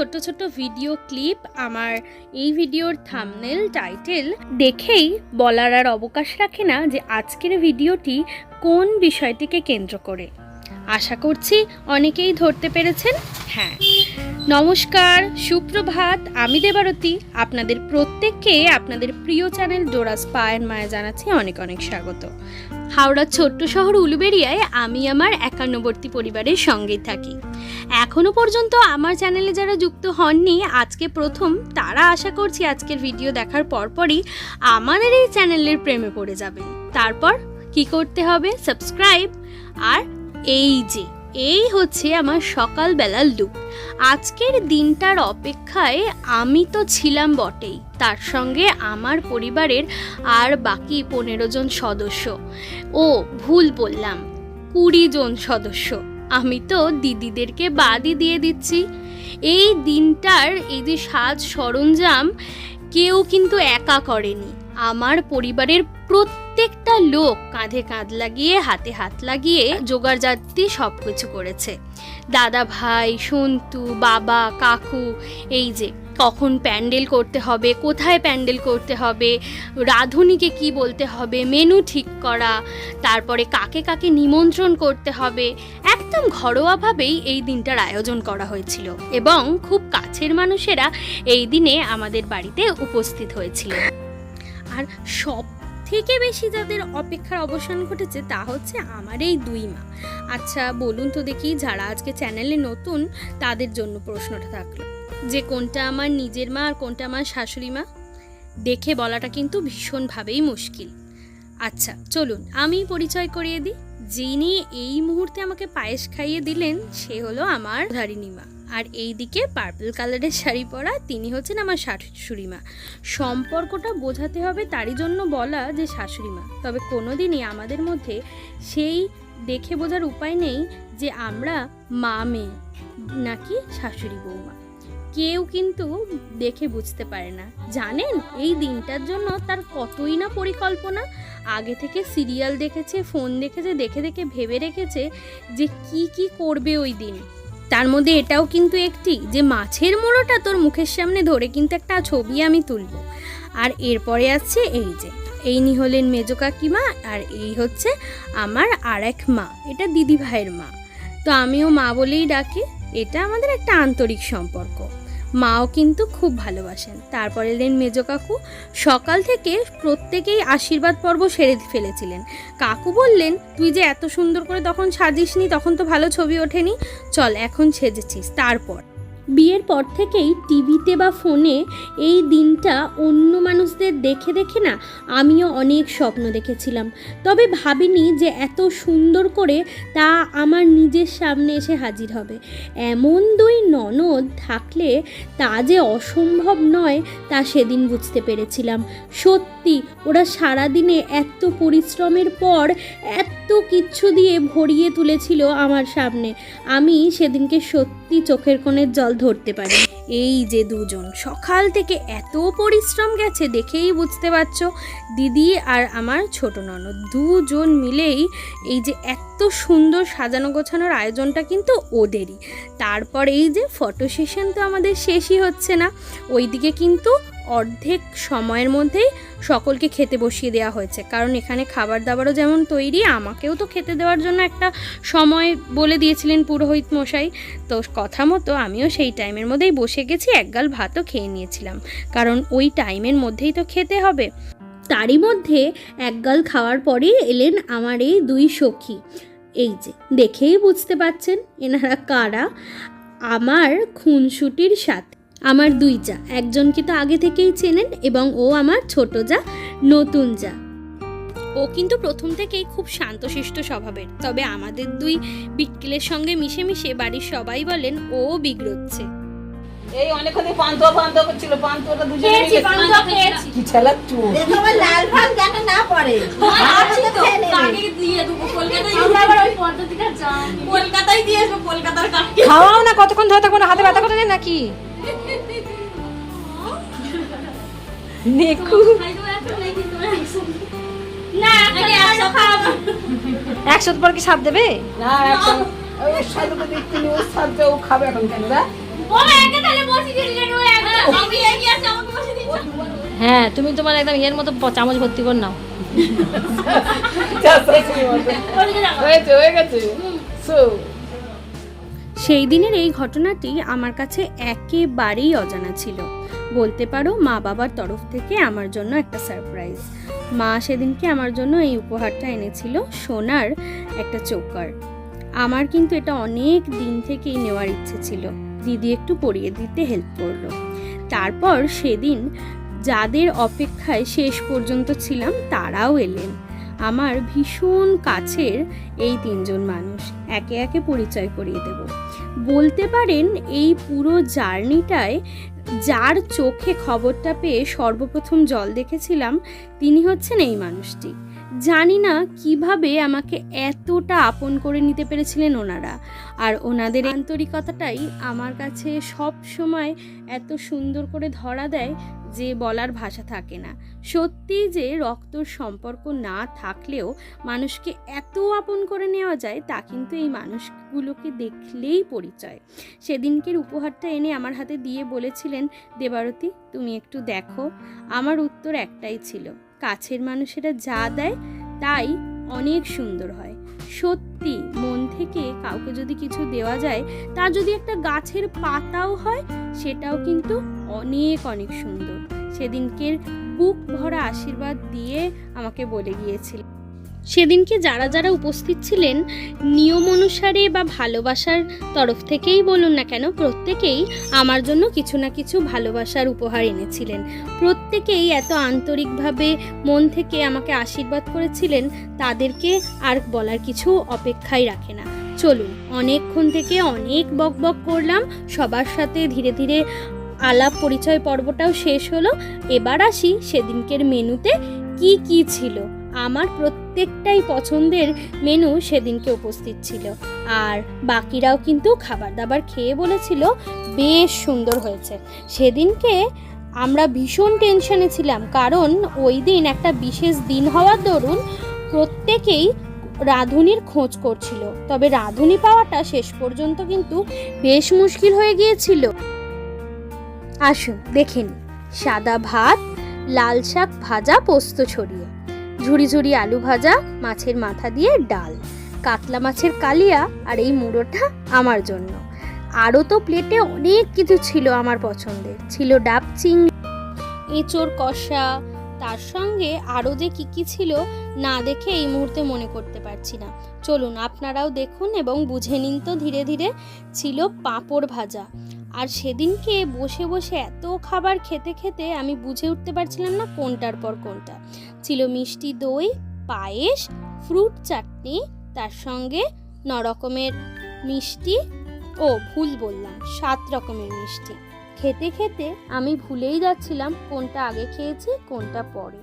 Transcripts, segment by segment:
শুরুর এই ছোট ছোট ভিডিও ক্লিপ, আমার এই ভিডিওর থামনেল টাইটেল দেখেই বলার আর অবকাশ রাখে না যে আজকের ভিডিওটি কোন বিষয়টিকে কেন্দ্র করে। আশা করছি অনেকেই ধরতে পেরেছেন। হ্যাঁ। নমস্কার, সুপ্রভাত, আমি দেবারতী। আপনাদের প্রত্যেককে আপনাদের প্রিয় চ্যানেল ডোরাস পায়ের মায়া জানাচ্ছি অনেক অনেক স্বাগত। হাওড়ার ছোট্ট শহর উলুবেড়িয়ায় আমি আমার একান্নবর্তী পরিবারের সঙ্গেই থাকি। এখনও পর্যন্ত আমার চ্যানেলে যারা যুক্ত হননি, আজকে প্রথম, তারা আশা করছি আজকের ভিডিও দেখার পরপরই আমাদের এই চ্যানেলের প্রেমে পড়ে যাবেন। তারপর কি করতে হবে? সাবস্ক্রাইব আর এই যে, এই হচ্ছে আমার সকালবেলার লুক আজকের দিনটার অপেক্ষায় আমি তো ছিলাম বটেই, তার সঙ্গে আমার পরিবারের আর বাকি পনেরো জন সদস্য। ও, ভুল বললাম, কুড়ি জন সদস্য। আমি তো দিদিদেরকে বাদই দিয়ে দিচ্ছি। এই দিনটার এই যে সাজ সরঞ্জাম কেউ কিন্তু একা করেনি। আমার পরিবারের প্রত্যেকটা লোক কাঁধে কাঁধ লাগিয়ে, হাতে হাত লাগিয়ে জোগাড় জাতি সব কিছু করেছে। দাদা ভাই, সন্তু, বাবা, কাকু, এই যে, কখন প্যান্ডেল করতে হবে, কোথায় প্যান্ডেল করতে হবে, রাঁধুনিকে কি বলতে হবে, মেনু ঠিক করা, তারপরে কাকে কাকে নিমন্ত্রণ করতে হবে, একদম ঘরোয়াভাবেই এই দিনটার আয়োজন করা হয়েছিল এবং খুব কাছের মানুষেরা এই দিনে আমাদের বাড়িতে উপস্থিত হয়েছিল। আর সব থেকে বেশি যাদের অপেক্ষার অবসান ঘটেছে তা হচ্ছে আমার এই দুই মা। আচ্ছা বলুন তো দেখি যারা আজকে চ্যানেলে নতুন, তাদের জন্য প্রশ্নটা থাকল। যে কোনটা আমার নিজের মা আর কোনটা আমার শাশুড়ি মা? দেখে বলাটা কিন্তু ভীষণভাবেই মুশকিল। আচ্ছা চলুন, আমি পরিচয় করিয়ে দিই। যিনি এই মুহূর্তে আমাকে পায়েস খাইয়ে দিলেন, সে হলো আমার ধারিণী মা। আর এই দিকে পার্পল কালারের শাড়ি পরা তিনি হচ্ছেন আমার শাশুড়ি মা। সম্পর্কটা বোঝাতে হবে তারই জন্য বলা যে শাশুড়ি মা। তবে কোনোদিনই আমাদের মধ্যে সেই দেখে বোঝার উপায় নেই যে আমরা মা মেয়ে নাকি শাশুড়ি বৌমা। কেউ কিন্তু দেখে বুঝতে পারে না। জানেন, এই দিনটার জন্য তার কতই না পরিকল্পনা। আগে থেকে সিরিয়াল দেখেছে ফোন দেখেছে, দেখে দেখে ভেবে রেখেছে যে কি কি করবে ওই দিন। তার মধ্যে এটাও কিন্তু একটি যে মাছের মোড়োটা তোর মুখের সামনে ধরে কিন্তু একটা ছবি আমি তুলব। আর এরপরে আসছে এই যে, এই নি হলেন মেজো কাকিমা আর এই হচ্ছে আমার আর এক মা, এটা দিদি ভাইয়ের মা। তো আমিও মা বলেই ডাকি, এটা আমাদের একটা আন্তরিক সম্পর্ক। মাও কিন্তু খুব ভালোবাসেন। তারপর এলেন মেজো কাকু সকাল থেকে প্রত্যেকেই আশীর্বাদ পর্ব সেরে ফেলেছিলেন। কাকু বললেন, তুই যে এত সুন্দর করে তখন সাজিসনি, তখন তো ভালো ছবি ওঠেনি। চল, এখন সেজেছিস। তারপর বিয়ের পর থেকেই টিভিতে বা ফোনে এই দিনটা অন্য মানুষদের দেখে দেখে না আমিও অনেক স্বপ্ন দেখেছিলাম। তবে ভাবিনি যে এত সুন্দর করে তা আমার নিজের সামনে এসে হাজির হবে। এমন দুই ননদ থাকলে তা যে অসম্ভব নয় তা সেদিন বুঝতে পেরেছিলাম। সত্যি ওরা সারাদিনে এত পরিশ্রমের পর এত কিচ্ছু দিয়ে ভরিয়ে তুলেছিল আমার সামনে। আমি সেদিনকে সত্যি চোখের কোণের জল ধরতে পারি। এই যে দুজন, সকাল থেকে এত পরিশ্রম গেছে দেখেই বুঝতে পারছ। দিদি আর আমার ছোট ননদ দুজন মিলেই এই যে এত সুন্দর সাজানো গোছানোর আয়োজনটা কিন্তু ওদেরই। তারপর এই যে ফটো সেশন তো আমাদের শেষই হচ্ছে না, ওইদিকে কিন্তু অর্ধেক সময়ের মধ্যেই সকলকে খেতে বসিয়ে দেওয়া হয়েছে। কারণ এখানে খাবার দাবারও যেমন তৈরি, আমাকেও তো খেতে দেওয়ার জন্য একটা সময় বলে দিয়েছিলেন পুরোহিত মশাই। তো কথা মতো আমিও সেই টাইমের মধ্যেই বসে গেছি একগাল ভাতও খেয়ে নিয়েছিলাম। কারণ ওই টাইমের মধ্যেই তো খেতে হবে। তারই মধ্যে একগাল খাওয়ার পরেই এলেন আমার এই দুই সখী। এই যে, দেখেই বুঝতে পাচ্ছেন এনারা কারা। আমার খুনসুটির সাথে আমার দুই যা। একজনকে তো আগে থেকেই চেনেন এবং ও আমার ছোট যা নতুন যা। ও কিন্তু প্রথম থেকেই খুব শান্তশিষ্ট স্বভাবের। তবে আমাদের দুই বিটকেলের সঙ্গে মিশে মিশে বাড়ির সবাই বলেন ও বিগড়চ্ছে। এই অনেকক্ষণ পান্তুয়া পান্তুয়া করছিল পান্তুয়াটা দুজনে খেয়েছি, পান্তুয়া খেয়েছি। কি ছেলার চুল দেখো লাল ভাত যাতে না পড়ে। আছে তো, কাকে দিয়ে দেবো, কলকাতায় আমরা আবার ওই পদ্ধতিটা জানি কলকাতায় দিয়ে আসব, কলকাতার কাকে। খাওয়াও না কতক্ষণ ধরে? থাকব না হাতে ব্যথা করে নাকি? নেকু। না একশো পর কি সাপ দেবে? না, সাথে ও খাবে এখন কেন হ্যাঁ। তুমি তোমার একদম ইয়ের মতো চামচ ভর্তি কর নাও। হয়েছে হয়ে গেছে। সো সেই দিনের এই ঘটনাটি আমার কাছে একেবারেই অজানা ছিল। বলতে পারো মা বাবার তরফ থেকে আমার জন্য একটা সারপ্রাইজ মা সেদিনকে আমার জন্য এই উপহারটা এনেছিল সোনার একটা চোকার। আমার কিন্তু এটা অনেক দিন থেকেই নেওয়ার ইচ্ছে ছিল। দিদি একটু পরিয়ে দিতে হেল্প করল। তারপর সেদিন যাদের অপেক্ষায় শেষ পর্যন্ত ছিলাম তারাও এলেন। আমার ভীষণ কাছের এই তিনজন মানুষ। একে একে পরিচয় করিয়ে দেব। বলতে পারেন এই পুরো জার্নিটায় যার চোখে খবরটা পেয়ে সর্বপ্রথম জল দেখেছিলাম, তিনি হচ্ছেন এই মানুষটি। জানি না কীভাবে আমাকে এতটা আপন করে নিতে পেরেছিলেন ওনারা। আর ওনাদের আন্তরিকতাটাই আমার কাছে সব সময় এত সুন্দর করে ধরা দেয় যে বলার ভাষা থাকে না। সত্যি যে রক্তর সম্পর্ক না থাকলেও মানুষকে এত আপন করে নেওয়া যায় তা কিন্তু এই মানুষগুলোকে দেখলেই পরিচয়। সেদিনকের উপহারটা এনে আমার হাতে দিয়ে বলেছিলেন, দেবারতী, তুমি একটু দেখো। আমার উত্তর একটাই ছিল কাছের মানুষেরা যা দেয় তাই অনেক সুন্দর হয়। সত্যি, মন থেকে কাউকে যদি কিছু দেওয়া যায়, তা যদি একটা গাছের পাতাও হয়, সেটাও কিন্তু অনেক অনেক সুন্দর। সেদিনকের বুক ভরা আশীর্বাদ দিয়ে আমাকে বলে গিয়েছিল। সেদিনকে যারা যারা উপস্থিত ছিলেন, নিয়ম অনুসারে বা ভালোবাসার তরফ থেকেই বলুন না কেন, প্রত্যেকেই আমার জন্য কিছু না কিছু ভালোবাসার উপহার এনেছিলেন। প্রত্যেকেই এত আন্তরিকভাবে মন থেকে আমাকে আশীর্বাদ করেছিলেন, তাদেরকে আর বলার কিছু অপেক্ষাই রাখে না। চলুন, অনেকক্ষণ থেকে অনেক বক বক করলাম, সবার সাথে ধীরে ধীরে আলাপ পরিচয় পর্বটাও শেষ হলো। এবার আসি সেদিনকের মেনুতে, কি কি ছিল? আমার প্রত্যেকটাই পছন্দের মেনু সেদিনকে উপস্থিত ছিল। আর বাকিরাও কিন্তু খাবার দাবার খেয়ে বলেছিল, বেশ সুন্দর হয়েছে। সেদিনকে আমরা ভীষণ টেনশনে ছিলাম, কারণ ওই দিন একটা বিশেষ দিন হওয়ার দরুন প্রত্যেকেই রাঁধুনির খোঁজ করছিল। তবে রাঁধুনি পাওয়াটা শেষ পর্যন্ত কিন্তু বেশ মুশকিল হয়ে গিয়েছিল। আসুন দেখেন সাদা ভাত, লাল শাক ভাজা, পোস্ত ছড়িয়ে। ঝুড়ি ঝুড়ি আলু ভাজা, মাছের মাথা দিয়ে ডাল, কাতলা মাছের কালিয়া আর এই মুড়োটা আমার জন্য। আরও তো প্লেটে অনেক কিছু ছিল আমার পছন্দের। ছিল ডাব চিংড়ি এঁচোড় কষা, তার সঙ্গে আরও যে কী কী ছিল, না দেখে এই মুহূর্তে মনে করতে পারছি না। চলুন, আপনারাও দেখুন এবং বুঝে নিন তো ধীরে ধীরে। ছিল পাঁপড় ভাজা। আর সেদিনকে বসে বসে এত খাবার খেতে খেতে আমি বুঝে উঠতে পারছিলাম না কোনটার পর কোনটা। ছিল মিষ্টি দই, পায়েস, ফ্রুট চাটনি, তার সঙ্গে ন রকমের মিষ্টি ও ভুল বললাম, সাত রকমের মিষ্টি। খেতে খেতে আমি ভুলেই যাচ্ছিলাম কোনটা আগে খেয়েছি, কোনটা পরে।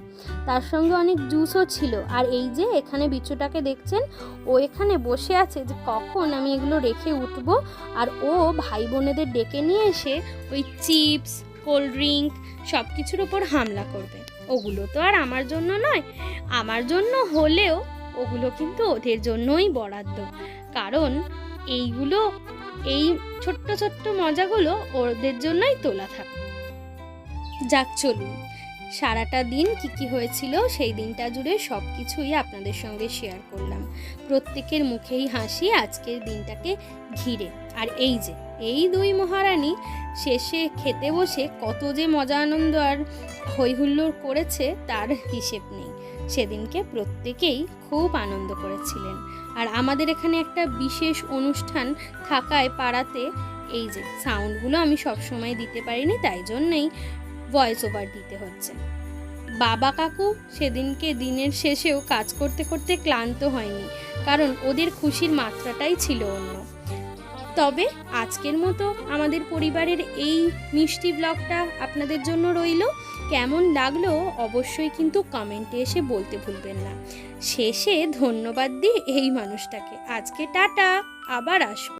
তার সঙ্গে অনেক জুসও ছিল। আর এই যে এখানে বিচ্ছুটাকে দেখছেন, ও এখানে বসে আছে যে কখন আমি এগুলো রেখে উঠবো। আর ও ভাই বোনেদের ডেকে নিয়ে এসে ওই চিপস, কোল্ড ড্রিঙ্ক সব কিছুর ওপর হামলা করবে। ওগুলো তো আর আমার জন্য নয়, আমার জন্য হলেও ওগুলো কিন্তু ওদের জন্যই বরাদ্দ। কারণ এইগুলো এই ছোট্ট ছোট্ট মজাগুলো ওদের জন্যই তোলা থাকে। যাক, চলুন। সারাটা দিন কি কি হয়েছিল সেই দিনটা জুড়ে সব কিছুই আপনাদের সঙ্গে শেয়ার করলাম। প্রত্যেকের মুখেই হাসি আজকের দিনটাকে ঘিরে। আর এই যে, এই দুই মহারানী শেষে খেতে বসে কত যে মজা আনন্দ আর হৈহুল্লোড় করেছে তার হিসেব নেই। সেদিনকে প্রত্যেকেই খুব আনন্দ করেছিলেন। আর আমাদের এখানে একটা বিশেষ অনুষ্ঠান থাকায় পাড়াতে এই যে সাউন্ডগুলো আমি সবসময় দিতে পারিনি, তাই জন্যই ভয়েস ওভার দিতে হচ্ছে। বাবা কাকু সেদিনকে দিনের শেষেও কাজ করতে করতে ক্লান্ত হয়নি, কারণ ওদের খুশির মাত্রাটাই ছিল অন্য। তবে আজকের মতো আমাদের পরিবারের এই মিষ্টি ব্লগটা আপনাদের জন্য রইল। কেমন লাগল অবশ্যই কিন্তু কমেন্টে এসে বলতে ভুলবেন না। শেষে ধন্যবাদ দিই এই মানুষটাকে। আজকে টাটা, আবার আসব